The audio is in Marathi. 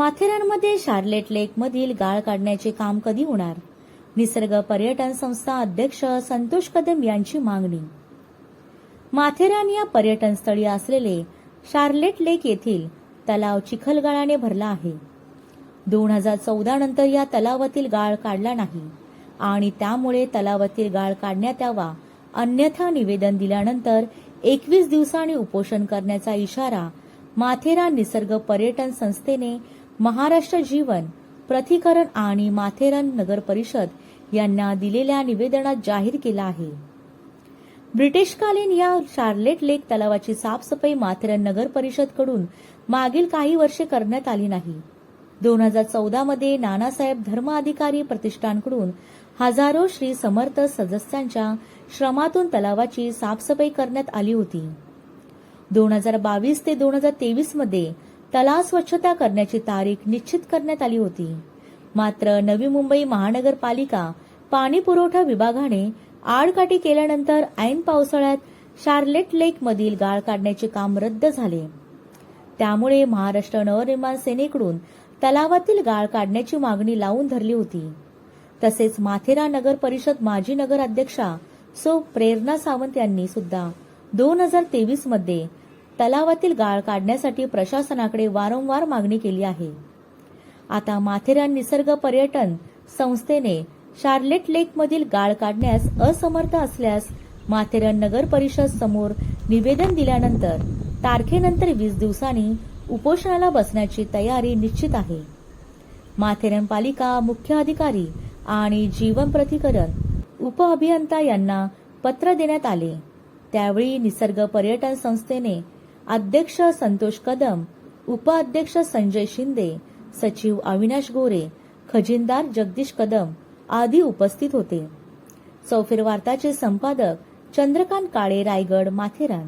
माथेरानमध्ये शार्लेट लेक मधील गाळ काढण्याचे काम कधी होणार? निसर्ग पर्यटन संस्था अध्यक्ष संतोष कदम यांची मागणी. माथेरान या पर्यटन स्थळी असलेले शार्लेट लेक येथील तलाव चिखलगाळाने भरला आहे. दोन हजार चौदा नंतर या तलावातील गाळ काढला नाही आणि त्यामुळे तलावातील गाळ काढण्यात यावा अन्यथा निवेदन दिल्यानंतर एकवीस दिवसांनी उपोषण करण्याचा इशारा माथेरान निसर्ग पर्यटन संस्थेने महाराष्ट्र जीवन प्रतिकरण आणि माथेरान नगर परिषद यांना दिलेल्या निवेदनात जाहीर केला आहे. ब्रिटिशकालीन या शार्लेट लेक तलावाची साफसफाई माथेरान नगर परिषदकडून मागील काही वर्षे करण्यात आली नाही. दोन हजार चौदा मध्ये नानासाहेब धर्म अधिकारी प्रतिष्ठानकडून हजारो श्री समर्थ सदस्यांच्या श्रमातून तलावाची साफसफाई करण्यात आली होती. दोन हजार बावीस ते दोन हजार तेवीसमध्ये तलाव स्वच्छता करण्याची तारीख निश्चित करण्यात आली होती. मात्र नवी मुंबई महानगरपालिका पाणी पुरवठा विभागाने आडकाठी केल्यानंतर ऐन पावसाळ्यात शार्लेट लेक मधील गाळ काढण्याचे काम रद्द झाले. त्यामुळे महाराष्ट्र नवनिर्माण सेनेकडून तलावातील गाळ काढण्याची मागणी लावून धरली होती. तसेच माथेरा नगर परिषद माजी नगर अध्यक्षा सो प्रेरणा सावंत यांनी सुद्धा दोन हजार तेवीसमध्ये तलावातील गाळ काढण्यासाठी प्रशासनाकडे वारंवार मागणी केली आहे. आता माथेरान निसर्ग पर्यटन संस्थेने शार्लेट लेकमधील गाळ काढण्यास असमर्थ असल्यास माथेरान नगर परिषद समोर निवेदन दिल्यानंतर तारखेनंतर वीस दिवसांनी उपोषणाला बसण्याची तयारी निश्चित आहे. माथेरान पालिका मुख्य अधिकारी आणि जीवन प्रतिकरण उपअभियंता यांना पत्र देण्यात आले. त्यावेळी निसर्ग पर्यटन संस्थेने अध्यक्ष संतोष कदम उपाध्यक्ष संजय शिंदे सचिव अविनाश गोरे खजिनदार जगदीश कदम आदी उपस्थित होते. चौफेर वार्ताचे संपादक चंद्रकांत काळे रायगड माथेरान.